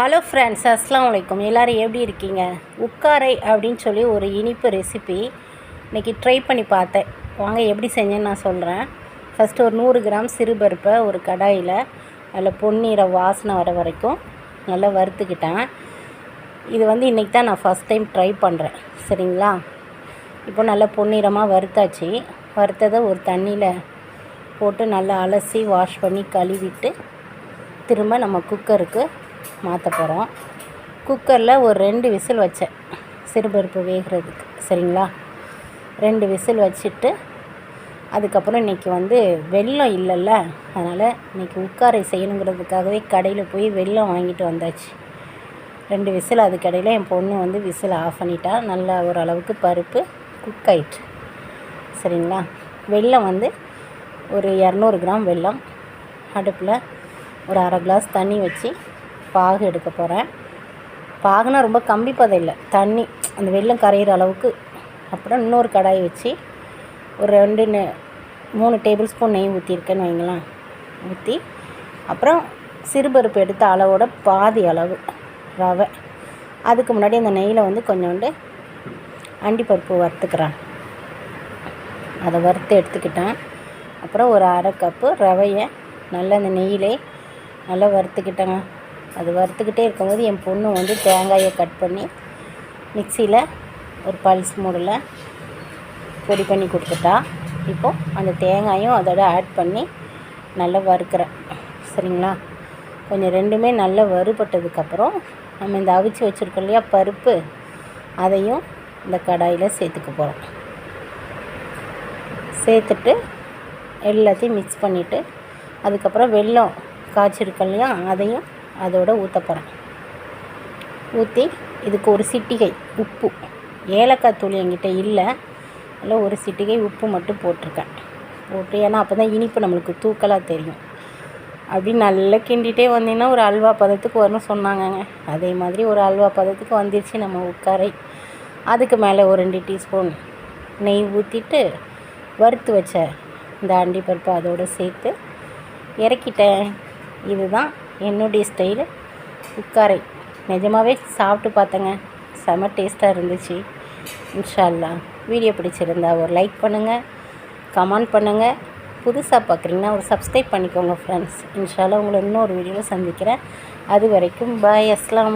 Hello friends அஸ்லாம் வலைக்கம். எல்லோரும் எப்படி இருக்கீங்க? உக்காரை அப்படின்னு சொல்லி ஒரு இனிப்பு ரெசிபி இன்றைக்கி ட்ரை பண்ணி பார்த்தேன். வாங்க எப்படி செஞ்சேன்னு நான் சொல்கிறேன் ஃபஸ்ட்டு ஒரு நூறு கிராம் சிறுபருப்பை ஒரு கடாயில் அதில் பொன்னீரை வாசனை வர வரைக்கும் நல்லா வறுத்துக்கிட்டேன். இது வந்து இன்றைக்கி தான் நான் ஃபஸ்ட் டைம் ட்ரை பண்ணுறேன் சரிங்களா? இப்போ நல்லா பொன்னிறமாக வறுத்தாச்சு. வறுத்ததை ஒரு தண்ணியில் போட்டு நல்லா அலசி வாஷ் பண்ணி கழுவிட்டு திரும்ப நம்ம குக்கருக்கு மாற்ற போகிறோம் குக்கரில் ஒரு ரெண்டு விசில் வச்சேன். சிறுபருப்பு வேகிறதுக்கு சரிங்களா? ரெண்டு விசில் வச்சுட்டு அதுக்கப்புறம் இன்றைக்கி வந்து வெல்லம் இல்லைல்ல. அதனால் இன்றைக்கி உட்காரை செய்யணுங்கிறதுக்காகவே கடையில் போய் வெள்ளம் வாங்கிட்டு வந்தாச்சு. ரெண்டு விசில் அதுக்கடையில் என் பொண்ணு வந்து விசில் ஆஃப் பண்ணிட்டா. நல்லா ஓரளவுக்கு பருப்பு குக் ஆயிட்டு சரிங்களா? வெள்ளம் வந்து ஒரு இரநூறு கிராம் வெல்லம் அடுப்பில் ஒரு அரை கிளாஸ் தண்ணி வச்சு பாகு எடுக்க போகிறேன் பாகுனா ரொம்ப கம்பி பதம் இல்லை. தண்ணி அந்த வெள்ளம் கரையிற அளவுக்கு. அப்புறம் இன்னொரு கடாய் வச்சு ஒரு ரெண்டு நெ- மூணு டேபிள் ஸ்பூன் நெய் ஊற்றிருக்கேன்னு வைங்களேன். ஊற்றி அப்புறம் சிறுபருப்பு எடுத்த அளவோட பாதி அளவு ரவை. அதுக்கு முன்னாடி அந்த நெய்யில் வந்து கொஞ்சோண்டு அண்டிப்பருப்பு வறுத்துக்கிறேன். அதை வறுத்து எடுத்துக்கிட்டேன். அப்புறம் ஒரு அரை கப்பு ரவையை நல்லா அந்த நெய்யிலே நல்லா வறுத்துக்கிட்டேங்க. அது வறுத்துக்கிட்டே இருக்கும்போது என் பொண்ணு வந்து தேங்காயை கட் பண்ணி மிக்சியில் ஒரு பல்ஸ் மூடில் பொடி பண்ணி கொடுத்துட்டா. இப்போது அந்த தேங்காயும் அதோட ஆட் பண்ணி நல்லா வறுக்கிறேன். சரிங்களா? கொஞ்சம் ரெண்டுமே நல்லா வறுபட்டதுக்கப்புறம் நம்ம இந்த அவிச்சு வச்சுருக்கோம் இல்லையா பருப்பு அதையும் இந்த கடாயில் சேர்த்துக்க போகிறோம் சேர்த்துட்டு எல்லாத்தையும் மிக்ஸ் பண்ணிவிட்டு அதுக்கப்புறம் வெல்லம் காய்ச்சிருக்கோம் இல்லையா அதையும் அதோட ஊற்ற போகிறேன் ஊற்றி இதுக்கு ஒரு சிட்டிகை உப்பு. ஏலக்காய் தூள் என்கிட்ட இல்லை. அதில் ஒரு சிட்டிகை உப்பு மட்டும் போட்டிருக்கேன். போட்டு ஏன்னா அப்போ தான் இனிப்பு நம்மளுக்கு தூக்கலாக தெரியும். அப்படி நல்லா கிண்டிகிட்டே வந்தீங்கன்னா ஒரு அல்வா பதத்துக்கு வரணும்னு சொன்னாங்கங்க. அதே மாதிரி ஒரு அல்வா பதத்துக்கு வந்துருச்சு நம்ம உட்காரை. அதுக்கு மேலே ஒரு ரெண்டு டீஸ்பூன் நெய் ஊற்றிட்டு வறுத்து வச்ச இந்த அண்டிப்பருப்பு அதோடு சேர்த்து இறக்கிட்டேன். இதுதான் என்னுடைய ஸ்டைலு உட்காரை. நிஜமாகவே சாப்பிட்டு பார்த்தேங்க. செம டேஸ்ட்டாக இருந்துச்சு. இன்ஷால்லா வீடியோ பிடிச்சிருந்தா ஒரு லைக் பண்ணுங்கள் கமெண்ட் பண்ணுங்கள் புதுசாக பார்க்குறீங்கன்னா ஒரு சப்ஸ்கிரைப் பண்ணிக்கோங்க ஃப்ரெண்ட்ஸ் இன்ஷால்லா உங்களை இன்னொரு வீடியோவில் சந்திக்கிறேன். அது வரைக்கும் பாய் அஸ்லாம்